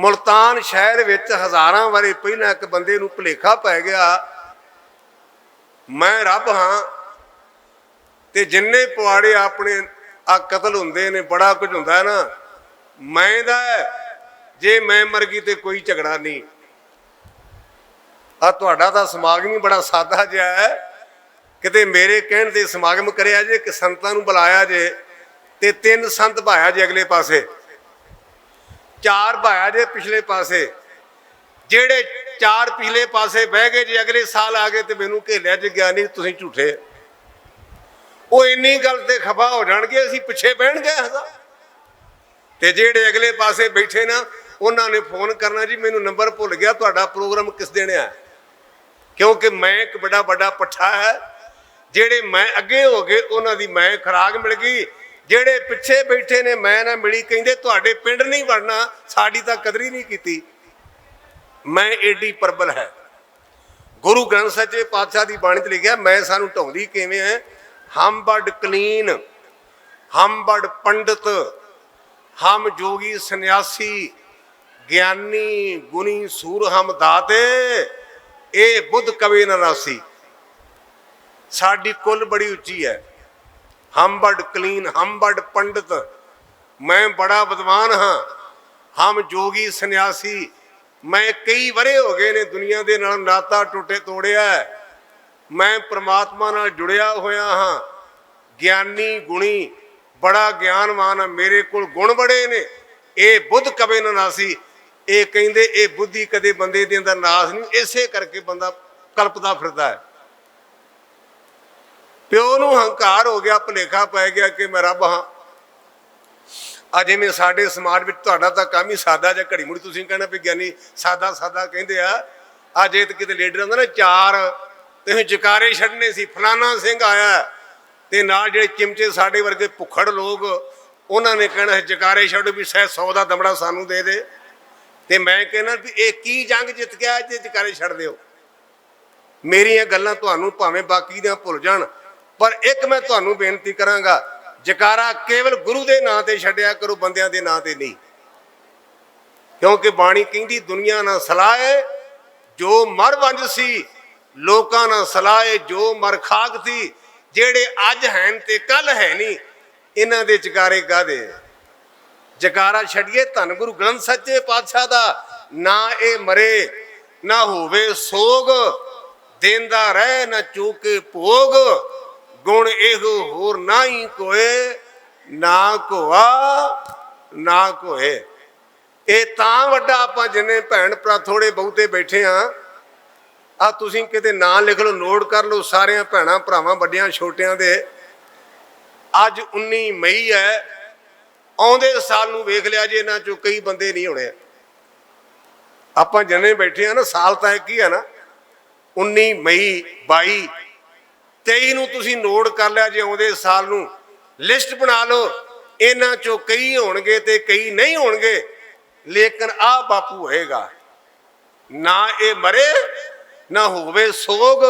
ਮੁਲਤਾਨ ਸ਼ਹਿਰ ਵਿੱਚ ਹਜ਼ਾਰਾਂ ਵਾਰੀ ਪਹਿਲਾਂ ਇੱਕ ਬੰਦੇ ਨੂੰ ਭੁਲੇਖਾ ਪੈ ਗਿਆ। ਮੈਂ ਰੱਬ ਹਾਂ ਤੇ ਜਿੰਨੇ ਪਵਾੜੇ ਆਪਣੇ ਆ ਕਤਲ ਹੁੰਦੇ ਨੇ, ਬੜਾ ਕੁਝ ਹੁੰਦਾ ਨਾ। ਮੈਂ ਦਾ ਜੇ ਮੈਂ ਮਰ ਗਈ ਤੇ ਕੋਈ ਝਗੜਾ ਨਹੀਂ। ਆ ਤੁਹਾਡਾ ਤਾਂ ਸਮਾਗਮ ਹੀ ਬੜਾ ਸਾਦਾ ਜਿਹਾ ਹੈ। ਕਿਤੇ ਮੇਰੇ ਕਹਿਣ ਤੇ ਸਮਾਗਮ ਕਰਿਆ ਜੇ, ਕਿ ਸੰਤਾਂ ਨੂੰ ਬੁਲਾਇਆ ਜੇ ਤੇ ਤਿੰਨ ਸੰਤ ਭਾਇਆ ਜੇ ਅਗਲੇ ਪਾਸੇ। ਚਾਰ ਭਾਇਆ ਜੇ ਪਿਛਲੇ ਪਾਸੇ। ਜਿਹੜੇ ਚਾਰ ਪਿਛਲੇ ਪਾਸੇ ਬਹਿ ਗਏ, ਜੇ ਅਗਲੇ ਸਾਲ ਆ ਗਏ ਤੇ ਮੈਨੂੰ ਘੇਲਿਆ ਜੇ ਗਿਆ ਨਹੀਂ, ਤੁਸੀਂ ਝੂਠੇ। ਉਹ ਇੰਨੀ ਗੱਲ ਤੇ ਖਫਾ ਹੋ ਜਾਣਗੇ, ਅਸੀਂ ਪਿੱਛੇ ਬਹਿਣ ਗਏ ਹਾਂ ਤੇ ਜਿਹੜੇ ਅਗਲੇ ਪਾਸੇ ਬੈਠੇ ਨਾ, ਉਹਨਾਂ ਨੇ ਫੋਨ ਕਰਨਾ, ਜੀ, ਮੈਨੂੰ ਨੰਬਰ ਭੁੱਲ ਗਿਆ, ਤੁਹਾਡਾ ਪ੍ਰੋਗਰਾਮ ਕਿਸ ਦਿਨ ਹੈ ਕਿਉਂਕਿ ਮੈਂ ਇੱਕ ਬੜਾ ਵੱਡਾ ਪੱਠਾ ਹੈ। ਜਿਹੜੇ ਮੈਂ ਅੱਗੇ ਹੋ ਗਏ, ਉਹਨਾਂ ਦੀ ਮੈਂ ਖਰਾਕ ਮਿਲ ਗਈ ਜਿਹੜੇ ਪਿੱਛੇ ਬੈਠੇ ਨੇ, ਮੈਂ ਨਾ ਮਿਲੀ, ਕਹਿੰਦੇ ਤੁਹਾਡੇ ਪਿੰਡ ਨਹੀਂ ਵੜਨਾ, ਸਾਡੀ ਤਾਂ ਕਦਰੀ ਨਹੀਂ ਕੀਤੀ। ਮੈਂ ਏਡੀ ਪਰਬਲ ਹੈ। ਗੁਰੂ ਗ੍ਰੰਥ ਸਾਹਿਬ ਸੱਚੇ ਪਾਤਸ਼ਾਹ ਦੀ ਬਾਣੀ 'ਚ ਲਿਖਿਆ, ਮੈਂ ਸਾਨੂੰ ਢਾਉਂਦੀ ਕਿਵੇਂ ਹੈ? ਹਮ ਬੜ ਕਲੀਨ, ਹਮ ਬੜ ਪੰਡਤ, ਹਮ ਜੋਗੀ ਸੰਨਿਆਸੀ, ਗਿਆਨੀ ਗੁਣੀ ਸੂਰ ਹਮ ਦਾਤੇ, ਇਹ ਬੁੱਧ ਕਵੇ ਨ ਰਾਸੀ। ਸਾਡੀ ਕੁੱਲ ਬੜੀ ਉੱਚੀ ਹੈ। ਹਮ ਬੜ ਕਲੀਨ ਹਮ ਬੜ ਪੰਡਤ, ਮੈਂ ਬੜਾ ਵਿਦਵਾਨ ਹਾਂ। ਹਮ ਜੋਗੀ ਸੰਨਿਆਸੀ, ਮੈਂ ਕਈ ਵਰੇ ਹੋ ਗਏ ਨੇ ਦੁਨੀਆ ਦੇ ਨਾਲ ਨਾਤਾ ਟੁੱਟੇ ਤੋੜਿਆ ਮੈਂ ਪ੍ਰਮਾਤਮਾ ਨਾਲ ਜੁੜਿਆ ਹੋਇਆ ਹਾਂ। ਗਿਆਨੀ ਗੁਣੀ ਬੜਾ ਗਿਆਨਵਾਨ ਮੇਰੇ ਕੋਲ ਗੁਣ ਬੜੇ ਨੇ। ਇਹ ਬੁੱਧ ਕਵੇ ਨਾ ਨਾਸੀ ਇਹ ਕਹਿੰਦੇ ਇਹ ਬੁੱਧੀ ਕਦੇ ਬੰਦੇ ਦੇ ਅੰਦਰ ਨਾਸ ਨਹੀਂ, ਇਸੇ ਕਰਕੇ ਬੰਦਾ ਕਲਪਦਾ ਫਿਰਦਾ ਹੈ। ਪਿਓ ਨੂੰ ਹੰਕਾਰ ਹੋ ਗਿਆ, ਭੁਲੇਖਾ ਪੈ ਗਿਆ ਕਿ ਮੈਂ ਰੱਬ ਹਾਂ। ਅਜੇ ਮੈਂ ਸਾਡੇ ਸਮਾਜ ਵਿੱਚ ਤੁਹਾਡਾ ਤਾਂ ਕੰਮ ਹੀ ਸਾਦਾ ਜਾਂ ਘੜੀ ਮੁੜੀ ਤੁਸੀਂ ਕਹਿਣਾ ਵੀ ਗਿਆਨੀ ਸਾਦਾ ਸਾਦਾ ਕਹਿੰਦੇ ਆ। ਅਜੇ ਜੇ ਤੇ ਕਿਤੇ ਲੀਡਰ ਹੁੰਦਾ ਨਾ ਚਾਰ, ਤੇ ਜਕਾਰੇ ਛੱਡਨੇ ਸੀ, ਫਲਾਨਾ ਸਿੰਘ ਆਇਆ। ਤੇ ਨਾਲ ਜਿਹੜੇ ਚਿਮਚੇ ਸਾਡੇ ਵਰਗੇ ਭੁੱਖੜ ਲੋਕ, ਉਹਨਾਂ ਨੇ ਕਹਿਣਾ ਸੀ, ਜਕਾਰੇ ਛੱਡੋ ਵੀ ਸਹਿ 100 ਦਾ ਦਮੜਾ ਸਾਨੂੰ ਦੇ ਦੇ। ਤੇ ਮੈਂ ਕਹਿੰਦਾ ਵੀ ਇਹ ਕੀ ਜੰਗ ਜਿੱਤ ਗਿਆ, ਜੇ ਜਕਾਰੇ ਛੱਡ ਦਿਓ। ਮੇਰੀਆਂ ਗੱਲਾਂ ਤੁਹਾਨੂੰ ਭਾਵੇਂ ਬਾਕੀ ਦੀਆਂ ਭੁੱਲ ਜਾਣ। ਪਰ ਇੱਕ ਮੈਂ ਤੁਹਾਨੂੰ ਬੇਨਤੀ ਕਰਾਂਗਾ, ਜਕਾਰਾ ਕੇਵਲ ਗੁਰੂ ਦੇ ਨਾਂ ਤੇ ਛੱਡਿਆ ਕਰੋ, ਬੰਦਿਆਂ ਦੇ ਨਾਂ ਤੇ ਨਹੀਂ। ਕਿਉਂਕਿ ਬਾਣੀ ਕਹਿੰਦੀ, ਦੁਨੀਆ ਨਾਲ ਸਲਾਏ ਜੋ ਮਰ ਵੰਜ ਸੀ, ਲੋਕਾਂ ਨਾਲ ਸਲਾਏ ਜੋ ਮਰ ਖਾਕ ਸੀ, ਜਿਹੜੇ ਅੱਜ ਹਨ ਤੇ ਕੱਲ ਹੈ ਨਹੀਂ, ਇਹਨਾਂ ਦੇ ਜਕਾਰੇ ਕਾਦੇ ਜਕਾਰਾ ਛੱਡੀਏ, ਧੰਨ ਗੁਰੂ ਗ੍ਰੰਥ ਸੱਚੇ ਪਾਤਸ਼ਾਹ ਦਾ, ਨਾ ਇਹ ਮਰੇ, ਨਾ ਹੋਵੇ ਸੋਗ, ਦੇਂਦਾ ਰਹਿ, ਨਾ ਚੂਕੇ ਭੋਗ। ਗੁਣ ਇਹੋ ਹੋਰ ਨਾਹੀ ਕੋਏ, ਨਾ ਕੋਆ, ਨਾ ਕੋਏ ਇਹ ਤਾਂ ਵੱਡਾ ਆਪਾਂ ਜਿੰਨੇ ਭੈਣ ਭਰਾ ਥੋੜੇ ਬਹੁਤੇ ਬੈਠੇ ਆ ਆ ਤੁਸੀਂ ਕਿਤੇ ਨਾਂ ਲਿਖ ਲਓ, ਨੋਟ ਕਰ ਲਓ, ਸਾਰਿਆਂ ਭੈਣਾਂ ਭਰਾਵਾਂ ਵੱਡਿਆਂ ਛੋਟਿਆਂ ਦੇ। ਅੱਜ 19 ਮਈ ਹੈ ਆਉਂਦੇ ਸਾਲ ਨੂੰ ਵੇਖ ਲਿਆ ਜੇ ਇਹਨਾਂ ਚੋਂ ਕਈ ਬੰਦੇ ਨਹੀਂ ਹੋਣੇ। ਆਪਾਂ ਜਿੰਨੇ ਬੈਠੇ ਆ ਨਾ, ਸਾਲ ਤਾਂ ਇੱਕ ਹੀ ਆ ਨਾ। 19 ਮਈ 22 23 ਨੂੰ ਤੁਸੀਂ ਨੋਟ ਕਰ ਲਿਆ ਜੇ ਆਉਂਦੇ ਸਾਲ ਨੂੰ। ਲਿਸਟ ਬਣਾ ਲਓ। ਇਹਨਾਂ ਚੋਂ ਕਈ ਹੋਣਗੇ ਤੇ ਕਈ ਨਹੀਂ ਹੋਣਗੇ। ਲੇਕਿਨ ਆ ਬਾਪੂ ਹੋਏਗਾ। ਨਾ ਇਹ ਮਰੇ, ਨਾ ਹੋਵੇ ਸੋਗ।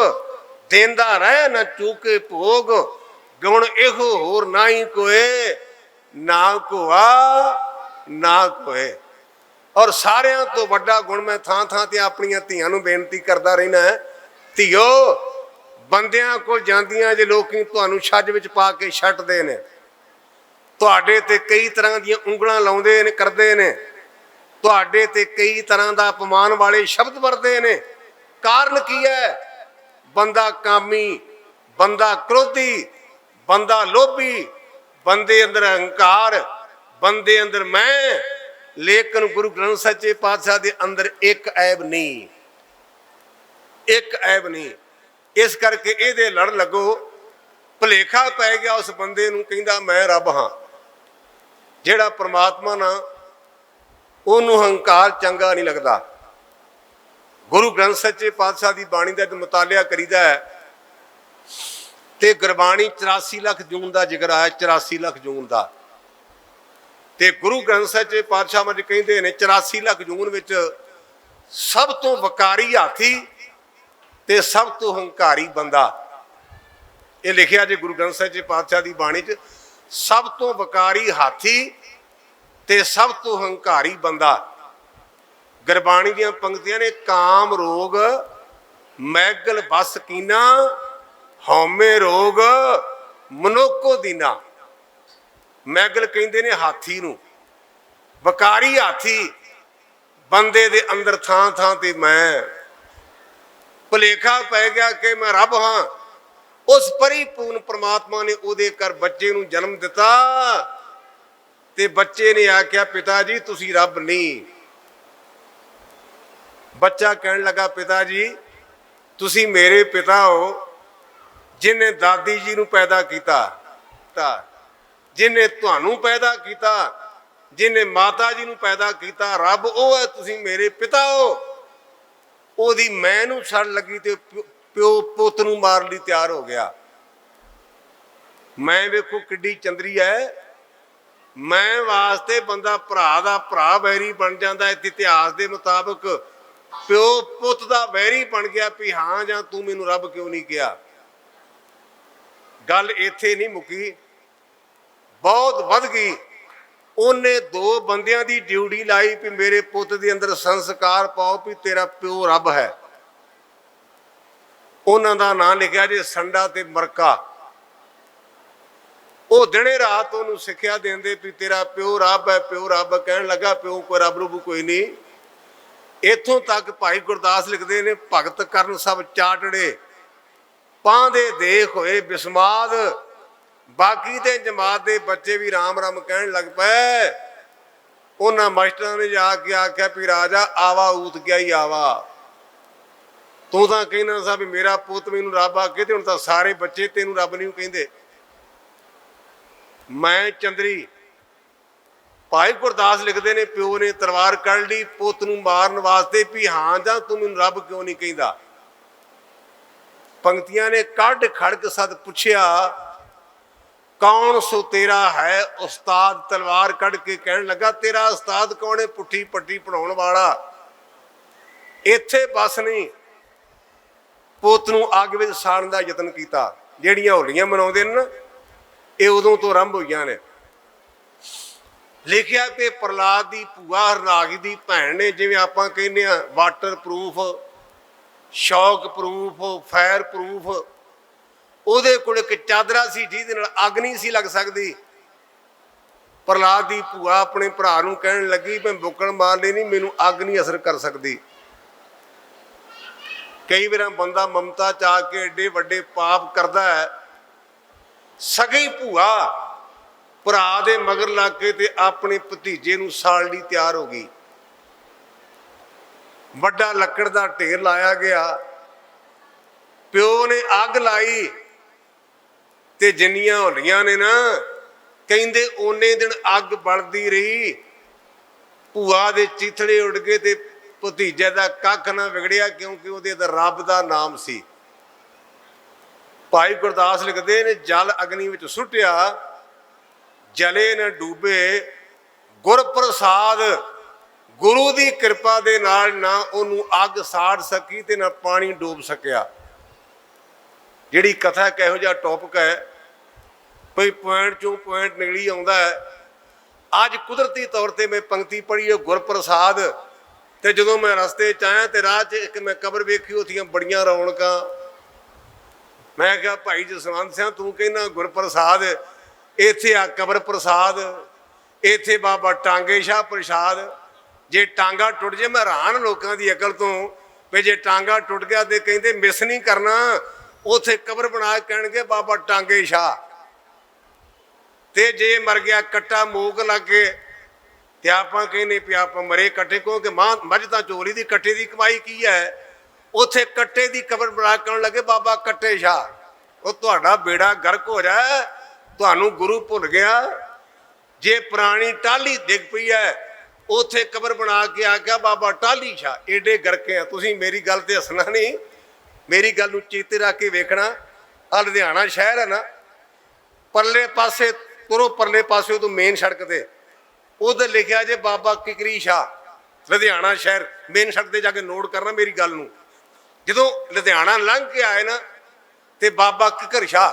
ਦੇਂਦਾ ਰਹਿ, ਨਾ ਚੂਕੇ ਭੋਗ। ਗੁਣ ਇਹੋ ਹੋਰ ਨਾਹੀ ਕੋਏ, ਨਾ ਕੋਆ, ਨਾ ਕੋਏ। ਔਰ ਸਾਰਿਆਂ ਤੋਂ ਵੱਡਾ ਗੁਣ ਮੈਂ ਥਾਂ ਥਾਂ ਤੇ ਆਪਣੀਆਂ ਧੀਆਂ ਨੂੰ ਬੇਨਤੀ ਕਰਦਾ ਰਹਿਣਾ ਹੈ ਧੀਓ ਬੰਦਿਆਂ ਕੋਲ ਜਾਂਦੀਆਂ ਜੇ ਲੋਕੀ ਤੁਹਾਨੂੰ ਛੱਜ ਵਿੱਚ ਪਾ ਕੇ ਛੱਡਦੇ ਨੇ। ਤੁਹਾਡੇ ਤੇ ਕਈ ਤਰ੍ਹਾਂ ਦੀਆਂ ਉਂਗਲਾਂ ਲਾਉਂਦੇ ਨੇ, ਕਰਦੇ ਨੇ। ਤੁਹਾਡੇ ਤੇ ਕਈ ਤਰ੍ਹਾਂ ਦਾ ਅਪਮਾਨ ਵਾਲੇ ਸ਼ਬਦ ਵਰਦੇ ਨੇ। ਕਾਰਨ ਕੀ ਹੈ? ਬੰਦਾ ਕਾਮੀ, ਬੰਦਾ ਕ੍ਰੋਧੀ, ਬੰਦਾ ਲੋਭੀ, ਬੰਦੇ ਅੰਦਰ ਅਹੰਕਾਰ, ਬੰਦੇ ਅੰਦਰ ਮੈਂ। ਲੇਕਿਨ ਗੁਰੂ ਗ੍ਰੰਥ ਸਾਹਿਬ ਸੱਚੇ ਪਾਤਸ਼ਾਹ ਦੇ ਅੰਦਰ ਇੱਕ ਐਬ ਨਹੀਂ। ਇੱਕ ਐਬ ਨਹੀਂ। ਇਸ ਕਰਕੇ ਇਹਦੇ ਲੜ ਲੱਗੋ। ਭਲੇਖਾ ਪੈ ਗਿਆ ਉਸ ਬੰਦੇ ਨੂੰ, ਕਹਿੰਦਾ ਮੈਂ ਰੱਬ ਹਾਂ। ਜਿਹੜਾ ਪ੍ਰਮਾਤਮਾ ਨਾਲ ਉਹਨੂੰ ਹੰਕਾਰ ਚੰਗਾ ਨਹੀਂ ਲੱਗਦਾ। ਗੁਰੂ ਗ੍ਰੰਥ ਸੱਚੇ ਪਾਤਸ਼ਾਹ ਦੀ ਬਾਣੀ ਦਾ ਜਦ ਮੁਤਾਲਿਆ ਕਰੀਦਾ ਹੈ। ਤੇ ਗੁਰਬਾਣੀ 84 ਲੱਖ ਜੂਨ ਦਾ ਜ਼ਿਕਰ ਆਇਆ 84 ਲੱਖ ਜੂਨ ਦਾ। ਤੇ ਗੁਰੂ ਗ੍ਰੰਥ ਸੱਚੇ ਪਾਤਸ਼ਾਹ ਮੱਝ ਕਹਿੰਦੇ ਨੇ 84 ਲੱਖ ਜੂਨ ਵਿੱਚ ਸਭ ਤੋਂ ਵਕਾਰੀ ਹਾਥੀ ਤੇ ਸਭ ਤੋਂ ਹੰਕਾਰੀ ਬੰਦਾ। ਇਹ ਲਿਖਿਆ ਜੇ ਗੁਰੂ ਗ੍ਰੰਥ ਸਾਹਿਬ ਜੀ ਪਾਤਸ਼ਾਹ ਦੀ ਬਾਣੀ 'ਚ, ਸਭ ਤੋਂ ਵਕਾਰੀ ਹਾਥੀ ਤੇ ਸਭ ਤੋਂ ਹੰਕਾਰੀ ਬੰਦਾ। ਗੁਰਬਾਣੀ ਦੀਆਂ ਪੰਕਤੀਆਂ ਨੇ, ਕਾਮ ਰੋਗ, ਮੈਗਲ ਬਸ ਕੀਨਾ, ਹਉਮੈ ਰੋਗ ਮਨੋਕੋ ਦੀਨਾ। ਮੈਗਲ ਕਹਿੰਦੇ ਨੇ ਹਾਥੀ ਨੂੰ। ਵਕਾਰੀ ਹਾਥੀ, ਬੰਦੇ ਦੇ ਅੰਦਰ ਥਾਂ ਥਾਂ ਤੇ ਮੈਂ ਭੁਲੇਖਾ ਪੈ ਗਿਆ ਕਿ ਮੈਂ ਰੱਬ ਹਾਂ। ਉਸ ਪਰਿਪੂਰਨ ਪ੍ਰਮਾਤਮਾ ਨੇ ਉਹਦੇ ਘਰ ਬੱਚੇ ਨੂੰ ਜਨਮ ਦਿੱਤਾ। ਤੇ ਬੱਚੇ ਨੇ ਆਖਿਆ, ਪਿਤਾ ਜੀ, ਤੁਸੀਂ ਰੱਬ ਨਹੀਂ। ਬੱਚਾ ਕਹਿਣ ਲੱਗਾ, ਪਿਤਾ ਜੀ, ਤੁਸੀਂ ਮੇਰੇ ਪਿਤਾ ਹੋ, ਜਿਨੇ ਦਾਦੀ ਜੀ ਨੂੰ ਪੈਦਾ ਕੀਤਾ ਤਾਂ, ਜਿਨੇ ਤੁਹਾਨੂੰ ਪੈਦਾ ਕੀਤਾ, ਜਿਨੇ ਮਾਤਾ ਜੀ ਨੂੰ ਪੈਦਾ ਕੀਤਾ, ਰੱਬ ਉਹ ਹੈ, ਤੁਸੀਂ ਮੇਰੇ ਪਿਤਾ ਹੋ। ਉਹਦੀ ਮੈਂ ਨੂੰ ਸੜ ਲੱਗੀ ਤੇ ਪਿਓ- ਪੁੱਤ ਨੂੰ ਮਾਰਨ ਲਈ ਤਿਆਰ ਹੋ ਗਿਆ। ਮੈਂ ਵੇਖੋ ਕਿੱਡੀ ਚੰਦਰੀ ਹੈ ਮੈਂ ਵਾਸਤੇ ਬੰਦਾ ਭਰਾ ਦਾ ਭਰਾ ਵੈਰੀ ਬਣ ਜਾਂਦਾ ਹੈ ਇਤਿਹਾਸ ਦੇ ਮੁਤਾਬਕ ਪਿਓ ਪੁੱਤ ਦਾ ਵੈਰੀ ਬਣ ਗਿਆ ਵੀ ਹਾਂ ਜਾਂ ਤੂੰ ਮੈਨੂੰ ਰੱਬ ਕਿਉਂ ਨਹੀਂ ਕਿਹਾ? ਗੱਲ ਇੱਥੇ ਨਹੀਂ ਮੁੱਕੀ। ਬਹੁਤ ਵੱਧ ਗਈ। ਉਹਨੇ ਦੋ ਬੰਦਿਆਂ ਦੀ ਡਿਊਟੀ ਲਾਈ ਵੀ ਮੇਰੇ ਪੁੱਤ ਦੇ ਅੰਦਰ ਸੰਸਕਾਰ ਪਾਓ ਵੀ ਤੇਰਾ ਪਿਓ ਰੱਬ ਹੈ। ਉਹਨਾਂ ਦਾ ਨਾਂ ਲਿਖਿਆ ਜੇ ਸੰਡਾ ਤੇ ਮਰਕਾ। ਉਹ ਦਿਨੇ ਰਾਤ ਉਹਨੂੰ ਸਿੱਖਿਆ ਦਿੰਦੇ ਵੀ ਤੇਰਾ ਪਿਓ ਰੱਬ ਹੈ, ਪਿਓ ਰੱਬ ਕਹਿਣ ਲੱਗਾ, ਪਿਓ ਕੋਈ ਰੱਬ ਰੂਪ ਕੋਈ ਨਹੀਂ। ਇਥੋਂ ਤੱਕ ਭਾਈ ਗੁਰਦਾਸ ਲਿਖਦੇ ਨੇ, ਭਗਤ ਕਰਨ ਸਭ ਚਾਟੜੇ। ਪਾਂ ਦੇ ਦੇਖ ਹੋਏ ਬਿਸਮਾਦ। ਬਾਕੀ ਤੇ ਜਮਾਤ ਦੇ ਬੱਚੇ ਵੀ ਰਾਮ ਰਾਮ ਕਹਿਣ ਲੱਗ ਪਏ। ਉਹਨਾਂ ਮਾਸਟਰਾਂ ਨੇ ਜਾ ਕੇ ਆਖਿਆ ਵੀ ਰਾਜਾ, ਆਵਾ, ਊਤ ਗਿਆ ਹੀ ਆਵਾ। ਤੂੰ ਤਾਂ ਕਹਿੰਦਾ ਸਾ ਵੀ ਮੇਰਾ ਪੁੱਤ ਮੈਨੂੰ ਰੱਬ ਆਕੇ ਤੇ ਹੁਣ ਤਾਂ ਸਾਰੇ ਬੱਚੇ ਤੈਨੂੰ ਰੱਬ ਨਹੀਂ ਕਹਿੰਦੇ। ਮੈਂ ਚੰਦਰੀ, ਭਾਈ ਗੁਰਦਾਸ ਲਿਖਦੇ ਨੇ, ਪਿਓ ਨੇ ਤਲਵਾਰ ਕੱਢ ਲਈ, ਪੁੱਤ ਨੂੰ ਮਾਰਨ ਵਾਸਤੇ ਵੀ ਹਾਂ ਜਾਂ ਤੂੰ ਮੈਨੂੰ ਰੱਬ ਕਿਉਂ ਨਹੀਂ ਕਹਿੰਦਾ? ਪੰਕਤੀਆਂ ਨੇ ਕੱਢ ਖੜਕ ਸਦ ਪੁੱਛਿਆ ਕੌਣ ਸੋ ਤੇਰਾ ਹੈ ਉਸਤਾਦ ਤਲਵਾਰ ਕੱਢ ਕੇ ਕਹਿਣ ਲੱਗਾ, ਤੇਰਾ ਉਸਤਾਦ ਕੌਣ ਹੈ? ਪੁੱਠੀ ਪੱਟੀ ਪੜਾਉਣ ਵਾਲਾ। ਇੱਥੇ ਬਸ ਨਹੀਂ। ਪੁੱਤ ਨੂੰ ਅੱਗ ਵਿੱਚ ਸਾੜਨ ਦਾ ਯਤਨ ਕੀਤਾ। ਜਿਹੜੀਆਂ ਹੋਲੀਆਂ ਮਨਾਉਂਦੇ ਨੇ ਨਾ, ਇਹ ਉਦੋਂ ਤੋਂ ਆਰੰਭ ਹੋਈਆਂ ਨੇ। ਲਿਖਿਆ ਕਿ ਪ੍ਰਲਾਦ ਦੀ ਭੂਆ ਹਰਨਾਗ ਦੀ ਭੈਣ ਨੇ, ਜਿਵੇਂ ਆਪਾਂ ਕਹਿੰਦੇ ਆ waterproof shockproof fireproof ਉਹਦੇ ਕੋਲ ਇੱਕ ਚਾਦਰਾ ਸੀ ਜਿਹਦੇ ਨਾਲ ਅੱਗ ਨਹੀਂ ਸੀ ਲੱਗ ਸਕਦੀ। ਪ੍ਰਲਾਦ ਦੀ ਭੂਆ ਆਪਣੇ ਭਰਾ ਨੂੰ ਕਹਿਣ ਲੱਗੀ, ਮੈਂ ਬੁੱਕਣ ਮਾਰ ਲਈ ਨਹੀਂ, ਮੈਨੂੰ ਅੱਗ ਨਹੀਂ ਅਸਰ ਕਰ ਸਕਦੀ। ਕਈ ਵਾਰ ਬੰਦਾ ਮਮਤਾ ਚ ਆ ਕੇ ਏਡੇ ਵੱਡੇ ਪਾਪ ਕਰਦਾ ਹੈ। ਸਗੀ ਭੂਆ ਭਰਾ ਦੇ ਮਗਰ ਲੱਗ ਕੇ ਤੇ ਆਪਣੇ ਭਤੀਜੇ ਨੂੰ ਸਾਲ ਲਈ ਤਿਆਰ ਹੋ ਗਈ। ਵੱਡਾ ਲੱਕੜ ਦਾ ਢੇਰ ਲਾਇਆ ਗਿਆ। ਪਿਓ ਨੇ ਅੱਗ ਲਾਈ। ਤੇ ਜਿੰਨੀਆਂ ਹੋਲੀਆਂ ਨੇ ਨਾ, ਕਹਿੰਦੇ ਓਨੇ ਦਿਨ ਅੱਗ ਬਲਦੀ ਰਹੀ। ਭੂਆ ਦੇ ਚੀਥੜੇ ਉੱਡ ਗਏ ਤੇ ਭਤੀਜੇ ਦਾ ਕੱਖ ਨਾ ਵਿਗੜਿਆ ਕਿਉਂਕਿ ਉਹਦੇ ਦਾ ਰੱਬ ਦਾ ਨਾਮ ਸੀ। ਭਾਈ ਗੁਰਦਾਸ ਲਿਖਦੇ ਨੇ, ਜਲ ਅਗਨੀ ਵਿੱਚ ਸੁੱਟਿਆ, ਜਲੇ ਨ ਡੂਬੇ ਗੁਰ ਪ੍ਰਸਾਦ ਗੁਰੂ ਦੀ ਕਿਰਪਾ ਦੇ ਨਾਲ ਨਾ ਉਹਨੂੰ ਅੱਗ ਸਾੜ ਸਕੀ ਤੇ ਨਾ ਪਾਣੀ ਡੂਬ ਸਕਿਆ। ਜਿਹੜੀ ਕਥਾ ਕਿਹੋ ਜਿਹਾ ਟੌਪਿਕ ਹੈ ਕੋਈ ਪੁਆਇੰਟ ਚੋਂ ਪੁਆਇੰਟ ਨਿਕਲੀ ਆਉਂਦਾ ਹੈ। ਅੱਜ ਕੁਦਰਤੀ ਤੌਰ ਤੇ ਮੈਂ ਪੰਕਤੀ ਪੜ੍ਹੀ ਹੈ ਗੁਰਪ੍ਰਸਾਦ। ਤੇ ਜਦੋਂ ਮੈਂ ਰਸਤੇ ਚ ਆਇਆ ਤੇ ਰਾਹ 'ਚ ਇੱਕ ਮੈਂ ਕਬਰ ਵੇਖੀ, ਉਥੀਆਂ ਬੜੀਆਂ ਰੌਣਕਾਂ। ਮੈਂ ਕਿਹਾ, ਭਾਈ ਜਸਵੰਤ ਸਿੰਘ ਤੂੰ ਕਹਿੰਦਾ ਗੁਰਪ੍ਰਸਾਦ, ਇੱਥੇ ਆ ਕਬਰ ਪ੍ਰਸਾਦ ਇੱਥੇ ਬਾਬਾ ਟਾਂਗੇ ਸ਼ਾਹ ਪ੍ਰਸਾਦ। ਜੇ ਟਾਂਗਾ ਟੁੱਟ ਜੇ, ਮੈਂ ਹੈਰਾਨ ਲੋਕਾਂ ਦੀ ਅਕਲ ਤੋਂ ਵੀ ਜੇ ਟਾਂਗਾ ਟੁੱਟ ਗਿਆ ਤੇ ਕਹਿੰਦੇ, ਮਿਸ ਨਹੀਂ ਕਰਨਾ। ਉਥੇ ਕਬਰ ਬਣਾ ਕੇ ਕਹਿਣਗੇ, ਬਾਬਾ ਟਾਂਗੇ ਸ਼ਾਹ। ਤੇ ਜੇ ਮਰ ਗਿਆ, ਕੱਟਾ ਮੂਕ ਲੱਗੇ ਤੇ ਆਪਾਂ ਕਹਿੰਦੇ ਵੀ ਆਪਾਂ ਮਰੇ ਕੱਟੇ, ਕਿਉਂਕਿ ਮਾਂ ਮੱਝ ਤਾਂ ਚੋਰੀ ਦੀ, ਕੱਟੇ ਦੀ ਕਮਾਈ ਕੀ ਹੈ? ਉਥੇ ਕੱਟੇ ਦੀ ਕਬਰ ਬਣਾ ਕੇ ਲੱਗੇ, ਬਾਬਾ ਕੱਟੇ ਸ਼ਾਹ। ਉਹ ਤੁਹਾਡਾ ਬੇੜਾ ਗਰਕ ਹੋ ਜਾ ਤੁਹਾਨੂੰ ਗੁਰੂ ਭੁੱਲ ਗਿਆ। ਜੇ ਪੁਰਾਣੀ ਟਾਲੀ ਡਿੱਗ ਪਈ ਹੈ, ਉਥੇ ਕਬਰ ਬਣਾ ਕੇ ਆ ਗਿਆ, ਬਾਬਾ ਟਾਲੀ ਸ਼ਾਹ। ਏਡੇ ਗਰਕੇ ਆ, ਤੁਸੀਂ ਮੇਰੀ ਗੱਲ ਤੇ ਹੱਸਣਾ ਨਹੀਂ। ਮੇਰੀ ਗੱਲ ਨੂੰ ਚੇਤੇ ਰੱਖ ਕੇ ਵੇਖਣਾ। ਆ ਲੁਧਿਆਣਾ ਸ਼ਹਿਰ ਹੈ ਨਾ, ਪਰਲੇ ਪਾਸੇ ਤੁਰੋ ਪਰਲੇ ਪਾਸੇ ਤੋਂ ਮੇਨ ਸੜਕ ਤੇ। ਉਧਰ ਲਿਖਿਆ ਜੇ ਬਾਬਾ ਕਿਕਰੀ ਸ਼ਾਹ, ਲੁਧਿਆਣਾ ਸ਼ਹਿਰ, ਮੇਨ ਸੜਕ ਤੇ ਜਾ ਕੇ ਨੋਟ ਕਰਨਾ ਮੇਰੀ ਗੱਲ ਨੂੰ। ਜਦੋਂ ਲੁਧਿਆਣਾ ਲੰਘ ਕੇ ਆਏ ਨਾ, ਤੇ ਬਾਬਾ ਕਿਕਰ ਸ਼ਾਹ,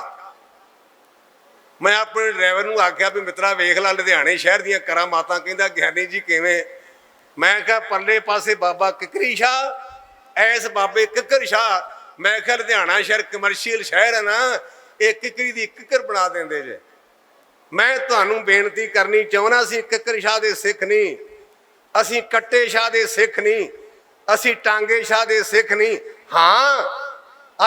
ਮੈਂ ਆਪਣੇ ਡਰਾਈਵਰ ਨੂੰ ਆਖਿਆ ਵੀ ਮਿੱਤਰਾ ਵੇਖ ਲੈ ਲੁਧਿਆਣੇ ਸ਼ਹਿਰ ਦੀਆਂ ਕਰਾਮਾਤਾਂ ਕਹਿੰਦਾ ਗਿਆਨੀ ਜੀ ਕਿਵੇਂ? ਮੈਂ ਕਿਹਾ ਪਰਲੇ ਪਾਸੇ ਬਾਬਾ ਕਿਕਰੀ ਸ਼ਾਹ, ਐਸ ਬਾਬੇ ਕਿਕਰ ਸ਼ਾਹ। ਮੈਂ ਕਿਹਾ ਲੁਧਿਆਣਾ ਸ਼ਹਿਰ ਕਮਰਸ਼ੀਅਲ ਸ਼ਹਿਰ ਹੈ ਨਾ, ਇਹ ਕਿਕਰੀ ਦੀ ਕਿਕਰ ਬਣਾ ਦਿੰਦੇ ਜੇ। ਮੈਂ ਤੁਹਾਨੂੰ ਬੇਨਤੀ ਕਰਨੀ ਚਾਹੁੰਦਾ ਸੀ ਕਿੱਕਰ ਸ਼ਾਹ ਦੇ ਸਿੱਖ ਨਹੀਂ ਅਸੀਂ ਕੱਟੇ ਸ਼ਾਹ ਦੇ ਸਿੱਖ ਨਹੀਂ ਅਸੀਂ ਟਾਂਗੇ ਸ਼ਾਹ ਦੇ ਸਿੱਖ ਨਹੀਂ ਹਾਂ,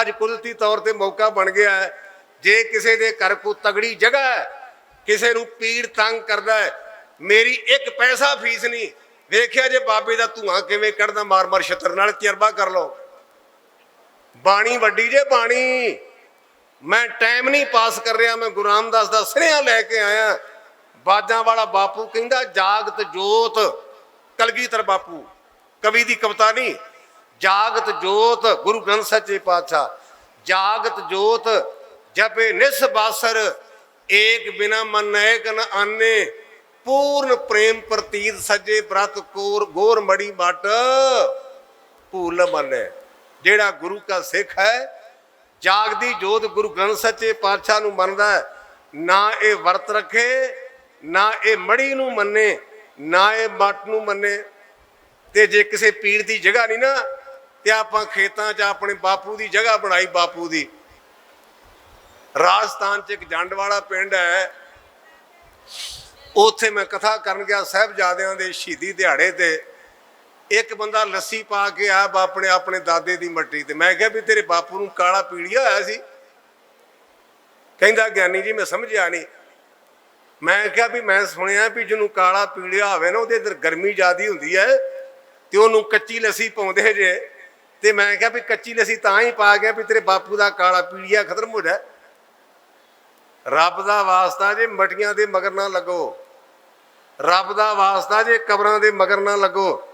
ਅੱਜ ਕੁਦਰਤੀ ਤੌਰ ਤੇ ਮੌਕਾ ਬਣ ਗਿਆ ਹੈ। ਜੇ ਕਿਸੇ ਦੇ ਘਰ ਕੋ ਤਗੜੀ ਜਗ੍ਹਾ ਹੈ, ਕਿਸੇ ਨੂੰ ਪੀੜ ਤੰਗ ਕਰਦਾ ਹੈ, ਮੇਰੀ ਇੱਕ ਪੈਸਾ ਫੀਸ ਨਹੀਂ ਵੇਖਿਆ ਜੇ ਬਾਬੇ ਦਾ ਧੂਆਂ ਕਿਵੇਂ ਕੱਢਦਾ ਮਾਰ ਮਾਰ ਛਤਰ ਨਾਲ ਤਜਰਬਾ ਕਰ ਲਓ। ਬਾਣੀ ਵੱਡੀ ਜੇ ਬਾਣੀ। ਮੈਂ ਟਾਈਮ ਨਹੀਂ ਪਾਸ ਕਰ ਰਿਹਾ, ਮੈਂ ਗੁਰੂ ਰਾਮਦਾਸ ਦਾ ਸੁਨੇਹਾ ਲੈ ਕੇ ਆਇਆ। ਬਾਜਾਂ ਵਾਲਾ ਬਾਪੂ ਕਹਿੰਦਾ, ਜਾਗਤ ਜੋਤ, ਕਲਗੀਧਰ ਬਾਪੂ, ਕਵੀ ਦੀ ਕਵਿਤਾ ਨਹੀਂ ਜਾਗਤ ਜੋਤ, ਗੁਰੂ ਗ੍ਰੰਥ ਸੱਚੇ ਪਾਤਸ਼ਾਹ, ਜਾਗਤ ਜੋਤ, ਜਪੇ ਨਿਸ ਬਾਸਰ, ਏਕ ਬਿਨਾ ਮਨ ਏਕ ਨ ਆਨੇ, ਪੂਰਨ ਪ੍ਰੇਮ ਪ੍ਰਤੀਤ ਸਜੇ ਬ੍ਰਤ ਕੋਰ, ਗੋਰ ਮੜੀ ਮਟ, ਭੂਲ ਮੰਨੇ। ਜਿਹੜਾ ਗੁਰੂ ਕਾ ਸਿੱਖ ਹੈ ਜਾਗਦੀ ਜੋਤ ਗੁਰੂ ਗ੍ਰੰਥ ਸੱਚੇ ਪਾਤਸ਼ਾਹ ਨੂੰ ਮੰਨਦਾ ਹੈ। ਨਾ ਇਹ ਵਰਤ ਰੱਖੇ, ਨਾ ਇਹ ਮੜੀ ਨੂੰ ਮੰਨੇ, ਨਾ ਇਹ ਮੱਟ ਨੂੰ ਮੰਨੇ। ਤੇ ਜੇ ਕਿਸੇ ਪੀਰ ਦੀ ਜਗ੍ਹਾ ਨਹੀਂ ਨਾ, ਤੇ ਆਪਾਂ ਖੇਤਾਂ 'ਚ ਆਪਣੇ ਬਾਪੂ ਦੀ ਜਗ੍ਹਾ ਬਣਾਈ ਬਾਪੂ ਦੀ। ਰਾਜਸਥਾਨ 'ਚ ਇੱਕ ਜੰਡ ਵਾਲਾ ਪਿੰਡ ਹੈ। ਉੱਥੇ ਮੈਂ ਕਥਾ ਕਰਨ ਗਿਆ ਸਾਹਿਬਜ਼ਾਦਿਆਂ ਦੇ ਸ਼ਹੀਦੀ ਦਿਹਾੜੇ ਤੇ। ਇੱਕ ਬੰਦਾ ਲੱਸੀ ਪਾ ਕੇ ਆ ਆਪਣੇ ਆਪਣੇ ਦਾਦੇ ਦੀ ਮੱਟੀ ਤੇ। ਮੈਂ ਕਿਹਾ ਵੀ ਤੇਰੇ ਬਾਪੂ ਨੂੰ ਕਾਲਾ ਪੀੜੀਆ ਹੋਇਆ ਸੀ। ਕਹਿੰਦਾ, ਗਿਆਨੀ ਜੀ, ਮੈਂ ਸਮਝਿਆ ਨਹੀਂ। ਮੈਂ ਕਿਹਾ ਵੀ ਮੈਂ ਸੁਣਿਆ ਵੀ ਜਿਹਨੂੰ ਕਾਲਾ ਪੀੜਿਆ ਹੋਵੇ ਨਾ, ਉਹਦੇ ਅੰਦਰ ਗਰਮੀ ਜ਼ਿਆਦੀ ਹੁੰਦੀ ਹੈ ਤੇ ਉਹਨੂੰ ਕੱਚੀ ਲੱਸੀ ਪਾਉਂਦੇ ਜੇ। ਤੇ ਮੈਂ ਕਿਹਾ ਵੀ ਕੱਚੀ ਲੱਸੀ ਤਾਂ ਹੀ ਪਾ ਗਿਆ ਵੀ ਤੇਰੇ ਬਾਪੂ ਦਾ ਕਾਲਾ ਪੀੜੀਆ ਖਤਮ ਹੋ ਜਾ ਰੱਬ ਦਾ ਵਾਸਤਾ ਜੇ ਮਟੀਆਂ ਦੇ ਮਗਰ ਨਾ ਲੱਗੋ। ਰੱਬ ਦਾ ਵਾਸਤਾ ਜੇ ਕਬਰਾਂ ਦੇ ਮਗਰ ਨਾ ਲੱਗੋ।